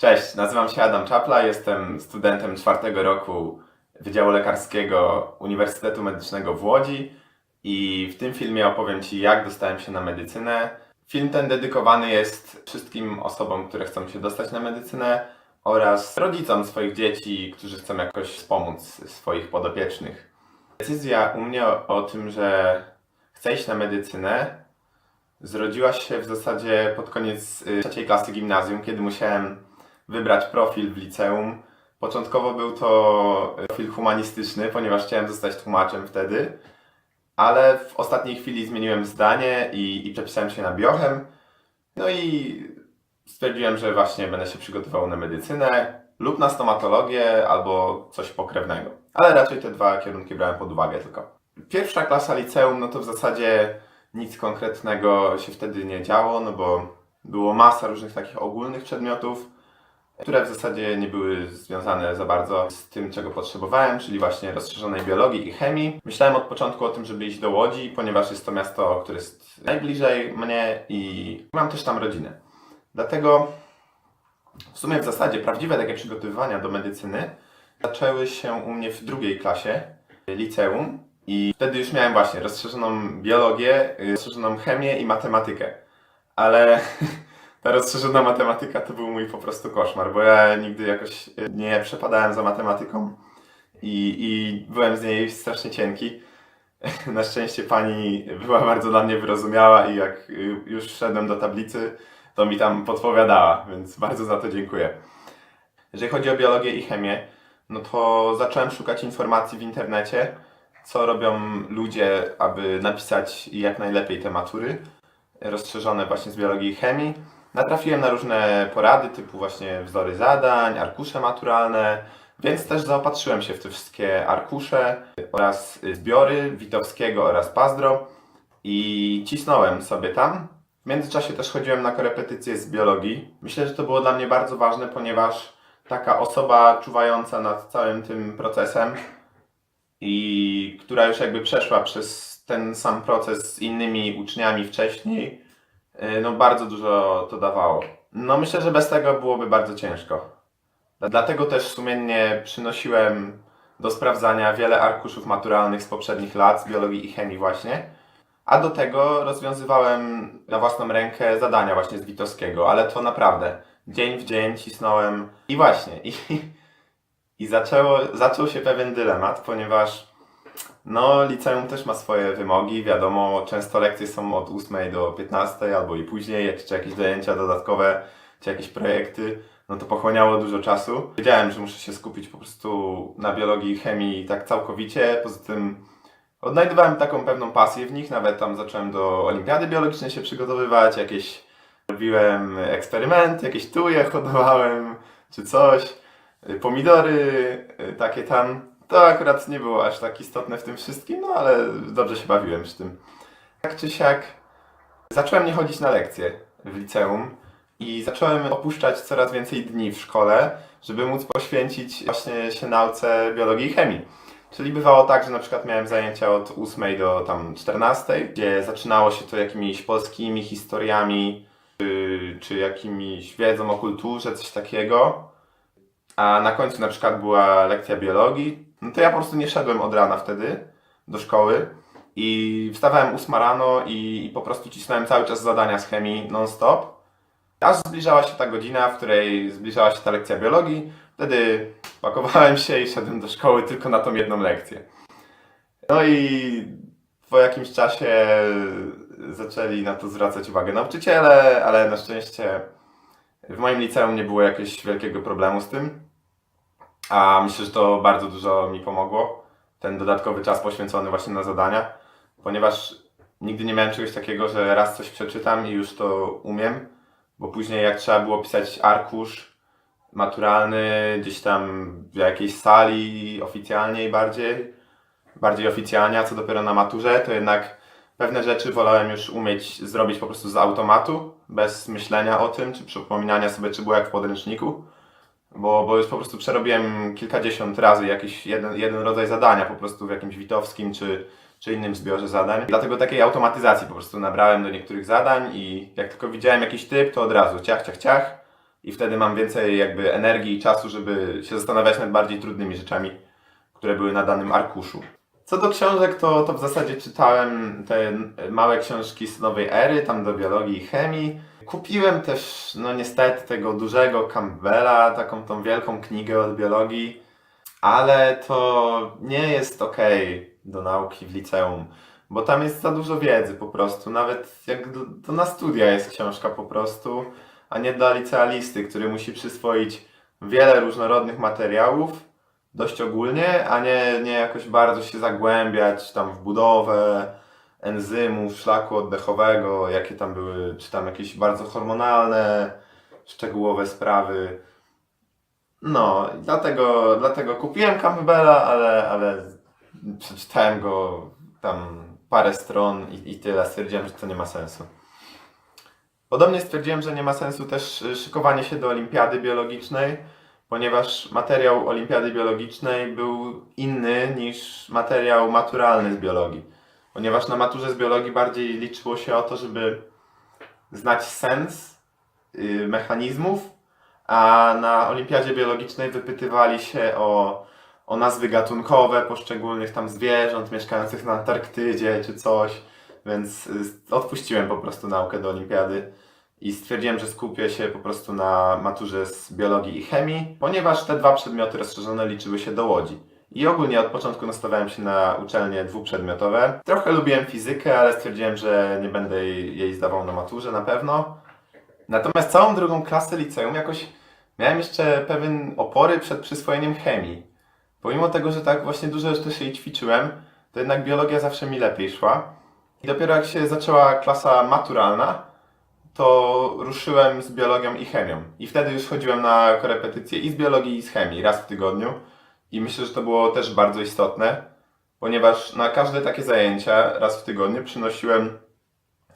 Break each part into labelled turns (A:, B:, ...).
A: Cześć, nazywam się Adam Czapla, jestem studentem czwartego roku Wydziału Lekarskiego Uniwersytetu Medycznego w Łodzi i w tym filmie opowiem Ci, jak dostałem się na medycynę. Film ten dedykowany jest wszystkim osobom, które chcą się dostać na medycynę oraz rodzicom swoich dzieci, którzy chcą jakoś wspomóc swoich podopiecznych. Decyzja u mnie o, tym, że chcę iść na medycynę, zrodziła się w zasadzie pod koniec y, trzeciej klasy gimnazjum, kiedy musiałem wybrać profil w liceum. Początkowo był to profil humanistyczny, ponieważ chciałem zostać tłumaczem wtedy, ale w ostatniej chwili zmieniłem zdanie i, i przepisałem się na biochem. No i stwierdziłem, że właśnie będę się przygotował na medycynę lub na stomatologię albo coś pokrewnego. Ale raczej te dwa kierunki brałem pod uwagę tylko. Pierwsza klasa liceum, no to w zasadzie nic konkretnego się wtedy nie działo, no bo było masa różnych takich ogólnych przedmiotów, które w zasadzie nie były związane za bardzo z tym, czego potrzebowałem, czyli właśnie rozszerzonej biologii i chemii. Myślałem od początku o tym, żeby iść do Łodzi, ponieważ jest to miasto, które jest najbliżej mnie i mam też tam rodzinę. Dlatego w sumie w zasadzie prawdziwe takie przygotowywania do medycyny zaczęły się u mnie w drugiej klasie liceum i wtedy już miałem właśnie rozszerzoną biologię, y, rozszerzoną chemię i matematykę. Ale ta rozszerzona matematyka to był mój po prostu koszmar, bo ja nigdy jakoś y, nie przepadałem za matematyką i, i byłem z niej strasznie cienki. Na szczęście pani była bardzo dla mnie wyrozumiała i jak y, już wszedłem do tablicy, to mi tam podpowiadała, więc bardzo za to dziękuję. Jeżeli chodzi o biologię i chemię, no to zacząłem szukać informacji w internecie, co robią ludzie, aby napisać jak najlepiej te matury, rozszerzone właśnie z biologii i chemii. Natrafiłem na różne porady, typu właśnie wzory zadań, arkusze maturalne, więc też zaopatrzyłem się w te wszystkie arkusze oraz zbiory Witowskiego oraz Pazdro i cisnąłem sobie tam. W międzyczasie też chodziłem na korepetycje z biologii. Myślę, że to było dla mnie bardzo ważne, ponieważ taka osoba czuwająca nad całym tym procesem i która już jakby przeszła przez ten sam proces z innymi uczniami wcześniej, y, no bardzo dużo to dawało. No myślę, że bez tego byłoby bardzo ciężko. Dlatego też sumiennie przynosiłem do sprawdzania wiele arkuszów maturalnych z poprzednich lat, z biologii i chemii właśnie. A do tego rozwiązywałem na własną rękę zadania właśnie z Witowskiego, ale to naprawdę dzień w dzień cisnąłem i właśnie i, i zaczęło, zaczął się pewien dylemat, ponieważ no liceum też ma swoje wymogi, wiadomo, często lekcje są od 8 do 15 albo i później, czy jakieś zajęcia dodatkowe, czy jakieś projekty, no to pochłaniało dużo czasu. Wiedziałem, że muszę się skupić po prostu na biologii i chemii tak całkowicie, poza tym odnajdywałem taką pewną pasję w nich, nawet tam zacząłem do olimpiady biologicznej się przygotowywać, jakieś robiłem eksperymenty, jakieś tuje hodowałem, czy coś, pomidory, y, takie tam. To akurat nie było aż tak istotne w tym wszystkim, no ale dobrze się bawiłem przy tym. Tak czy siak, zacząłem nie chodzić na lekcje w liceum i zacząłem opuszczać coraz więcej dni w szkole, żeby móc poświęcić właśnie się nauce biologii i chemii. Czyli bywało tak, że na przykład miałem zajęcia od 8 do tam 14, gdzie zaczynało się to jakimiś polskimi historiami, czy, czy jakimiś wiedzą o kulturze, coś takiego. A na końcu na przykład była lekcja biologii, no to ja po prostu nie szedłem od rana wtedy do szkoły i wstawałem 8 rano i, i po prostu cisnąłem cały czas zadania z chemii non-stop. Aż zbliżała się ta godzina, w której zbliżała się ta lekcja biologii, wtedy pakowałem się i szedłem do szkoły tylko na tą jedną lekcję. No i po jakimś czasie zaczęli na to zwracać uwagę nauczyciele, ale na szczęście w moim liceum nie było jakiegoś wielkiego problemu z tym. A myślę, że to bardzo dużo mi pomogło. Ten dodatkowy czas poświęcony właśnie na zadania, ponieważ nigdy nie miałem czegoś takiego, że raz coś przeczytam i już to umiem, bo później jak trzeba było pisać arkusz maturalny gdzieś tam w jakiejś sali oficjalnej bardziej, bardziej oficjalnie, a co dopiero na maturze, to jednak pewne rzeczy wolałem już umieć zrobić po prostu z automatu, bez myślenia o tym, czy przypominania sobie, czy było jak w podręczniku. Bo, bo już po prostu przerobiłem kilkadziesiąt razy jakiś jeden, jeden rodzaj zadania po prostu w jakimś witowskim czy, czy innym zbiorze zadań. Dlatego takiej automatyzacji po prostu nabrałem do niektórych zadań i jak tylko widziałem jakiś typ, to od razu ciach, ciach, ciach i wtedy mam więcej jakby energii i czasu, żeby się zastanawiać nad bardziej trudnymi rzeczami, które były na danym arkuszu. Co do książek, to, to w zasadzie czytałem te małe książki z nowej ery, tam do biologii i chemii. Kupiłem też, no niestety, tego dużego Campbella, taką tą wielką knigę od biologii, ale to nie jest okej do nauki w liceum, bo tam jest za dużo wiedzy po prostu. Nawet jak d- to na studia jest książka po prostu, a nie dla licealisty, który musi przyswoić wiele różnorodnych materiałów dość ogólnie, a nie, nie jakoś bardzo się zagłębiać tam w budowę enzymów, szlaku oddechowego, jakie tam były, czy tam jakieś bardzo hormonalne, szczegółowe sprawy. No, dlatego, dlatego kupiłem Campbella, ale, ale przeczytałem go tam parę stron i, i tyle. Stwierdziłem, że to nie ma sensu. Podobnie stwierdziłem, że nie ma sensu też szykowanie się do olimpiady biologicznej, ponieważ materiał olimpiady biologicznej był inny niż materiał maturalny z biologii. Ponieważ na maturze z biologii bardziej liczyło się o to, żeby znać sens y, mechanizmów, a na olimpiadzie biologicznej wypytywali się o, o nazwy gatunkowe poszczególnych tam zwierząt mieszkających na Antarktydzie czy coś, więc y, odpuściłem po prostu naukę do olimpiady i stwierdziłem, że skupię się po prostu na maturze z biologii i chemii, ponieważ te dwa przedmioty rozszerzone liczyły się do Łodzi. I ogólnie od początku nastawiałem się na uczelnie dwuprzedmiotowe. Trochę lubiłem fizykę, ale stwierdziłem, że nie będę jej zdawał na maturze na pewno. Natomiast całą drugą klasę liceum jakoś miałem jeszcze pewien opory przed przyswojeniem chemii. Pomimo tego, że tak właśnie dużo jeszcze się jej ćwiczyłem, to jednak biologia zawsze mi lepiej szła. I dopiero jak się zaczęła klasa maturalna, to ruszyłem z biologią i chemią. I wtedy już chodziłem na korepetycje i z biologii, i z chemii raz w tygodniu. I myślę, że to było też bardzo istotne, ponieważ na każde takie zajęcia raz w tygodniu przynosiłem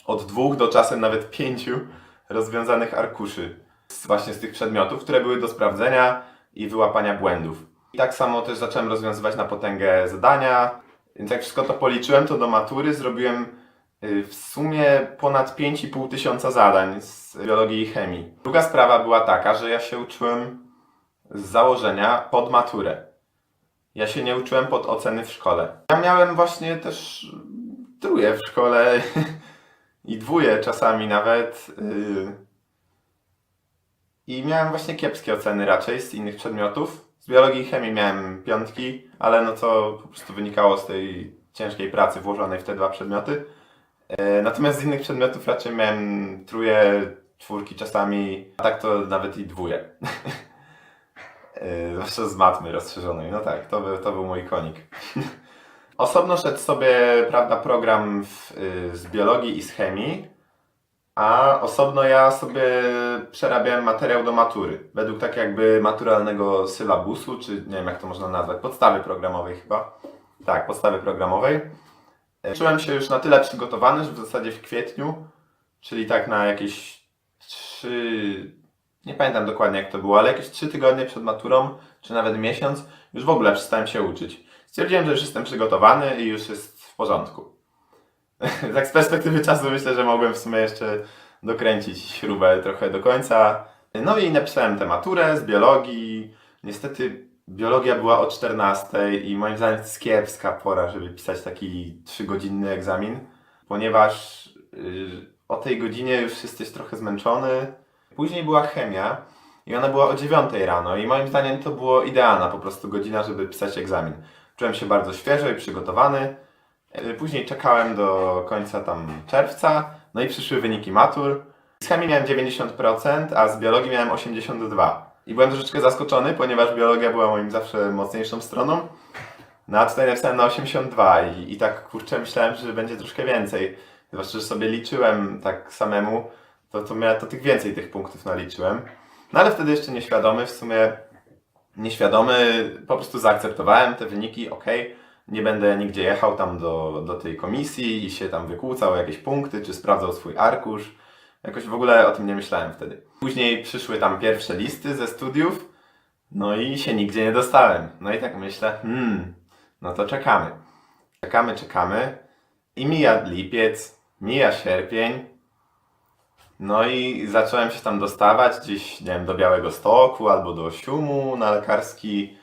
A: od dwóch do czasem nawet pięciu rozwiązanych arkuszy z, właśnie z tych przedmiotów, które były do sprawdzenia i wyłapania błędów. I tak samo też zacząłem rozwiązywać na potęgę zadania, więc jak wszystko to policzyłem, to do matury zrobiłem w sumie ponad 5,5 tysiąca zadań z biologii i chemii. Druga sprawa była taka, że ja się uczyłem z założenia pod maturę. Ja się nie uczyłem pod oceny w szkole. Ja miałem właśnie też truje w szkole i dwóje czasami nawet. y, I miałem właśnie kiepskie oceny raczej z innych przedmiotów. Z biologii i chemii miałem piątki, ale no to po prostu wynikało z tej ciężkiej pracy włożonej w te dwa przedmioty. E, Natomiast z innych przedmiotów raczej miałem truje, czwórki czasami, a tak to nawet i dwóje. E, Zwłaszcza z matmy rozszerzonej. No tak, to, był- to był mój konik. Osobno szedł sobie, prawda, program w, y, z biologii i z chemii, a osobno ja sobie przerabiałem materiał do matury. Według tak jakby maturalnego sylabusu, czy nie wiem jak to można nazwać, podstawy programowej chyba. Tak, podstawy programowej. Czułem się już na tyle przygotowany, że w zasadzie w kwietniu, czyli tak na jakieś trzy, nie pamiętam dokładnie jak to było, ale jakieś trzy tygodnie przed maturą, czy nawet miesiąc, już w ogóle przestałem się uczyć. Stwierdziłem, że już jestem przygotowany i już jest w porządku. tak z perspektywy czasu myślę, że mogłem w sumie jeszcze dokręcić śrubę trochę do końca. No i napisałem tę maturę z biologii. Niestety biologia była o 14 i moim zdaniem to jest kiepska pora, żeby pisać taki 3-godzinny egzamin, ponieważ yy, o tej godzinie już jesteś trochę zmęczony. Później była chemia i ona była o 9 rano i moim zdaniem to było idealna po prostu godzina, żeby pisać egzamin. Czułem się bardzo świeżo i przygotowany. Yy, Później czekałem do końca tam czerwca, no i przyszły wyniki matur. Z chemii miałem 90%, a z biologii miałem 82%. I byłem troszeczkę zaskoczony, ponieważ biologia była moim zawsze mocniejszą stroną. No a tutaj napisałem na 82 i, i tak kurczę myślałem, że będzie troszkę więcej. Zwłaszcza, że sobie liczyłem tak samemu, to, to, miałem, to tych więcej tych punktów naliczyłem. No ale wtedy jeszcze nieświadomy, w sumie nieświadomy, po prostu zaakceptowałem te wyniki, ok, nie będę nigdzie jechał tam do, do tej komisji i się tam wykłócał jakieś punkty, czy sprawdzał swój arkusz. Jakoś w ogóle o tym nie myślałem wtedy. Później przyszły tam pierwsze listy ze studiów, no i się nigdzie nie dostałem. No i tak myślę, hmm, no to czekamy. Czekamy, czekamy. I mija lipiec, mija sierpień. No i zacząłem się tam dostawać gdzieś, nie wiem, do Białego Stoku albo do Siumu na lekarski,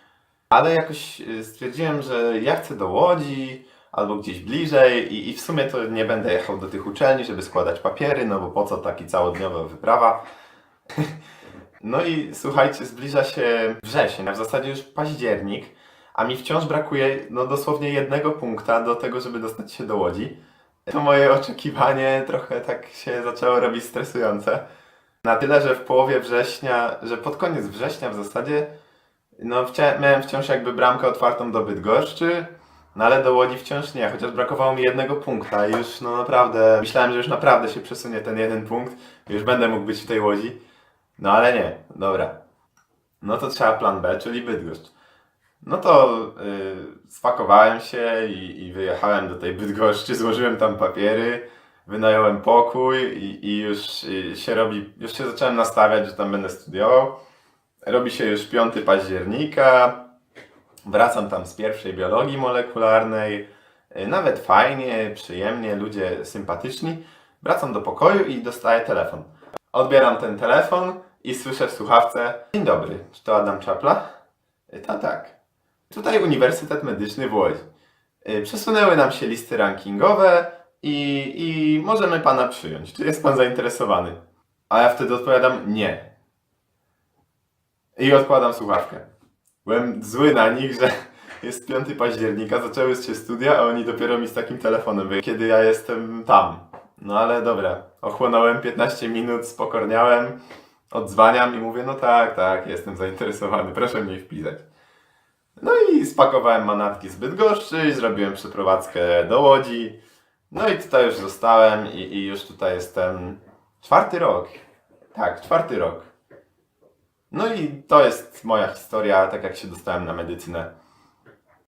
A: ale jakoś y, stwierdziłem, że ja chcę do Łodzi albo gdzieś bliżej i, i w sumie to nie będę jechał do tych uczelni, żeby składać papiery, no bo po co taki całodniowa wyprawa. No i słuchajcie, zbliża się wrzesień, a w zasadzie już październik, a mi wciąż brakuje no dosłownie jednego punkta do tego, żeby dostać się do Łodzi. To moje oczekiwanie trochę tak się zaczęło robić stresujące. Na tyle, że w połowie września, że pod koniec września w zasadzie, no wcia- miałem wciąż jakby bramkę otwartą do Bydgoszczy, no ale do Łodzi wciąż nie, chociaż brakowało mi jednego punkta i już no naprawdę, myślałem, że już naprawdę się przesunie ten jeden punkt, już będę mógł być w tej Łodzi. No ale nie, dobra. No to trzeba plan B, czyli Bydgoszcz. No to y, spakowałem się i, i wyjechałem do tej Bydgoszczy, złożyłem tam papiery, wynająłem pokój i, i już y, się robi, już się zacząłem nastawiać, że tam będę studiował. Robi się już 5 października, wracam tam z pierwszej biologii molekularnej, y, nawet fajnie, przyjemnie, ludzie sympatyczni. Wracam do pokoju i dostaję telefon. Odbieram ten telefon i słyszę w słuchawce Dzień dobry, czy to Adam Czapla? Y, Ta tak. Tutaj Uniwersytet Medyczny w Łodzi. Y, Przesunęły nam się listy rankingowe i, i możemy pana przyjąć. Czy jest pan zainteresowany? A ja wtedy odpowiadam nie. I odkładam słuchawkę. Byłem zły na nich, że jest 5 października, zaczęły się studia, a oni dopiero mi z takim telefonem wyjechali, kiedy ja jestem tam. No ale dobra, ochłonąłem 15 minut, spokorniałem, odzwaniam i mówię, no tak, tak, jestem zainteresowany, proszę mnie wpisać. No i spakowałem manatki z Bydgoszczy, zrobiłem przeprowadzkę do Łodzi. No i tutaj już zostałem i, i już tutaj jestem czwarty rok. Tak, czwarty rok. No i to jest moja historia, tak jak się dostałem na medycynę.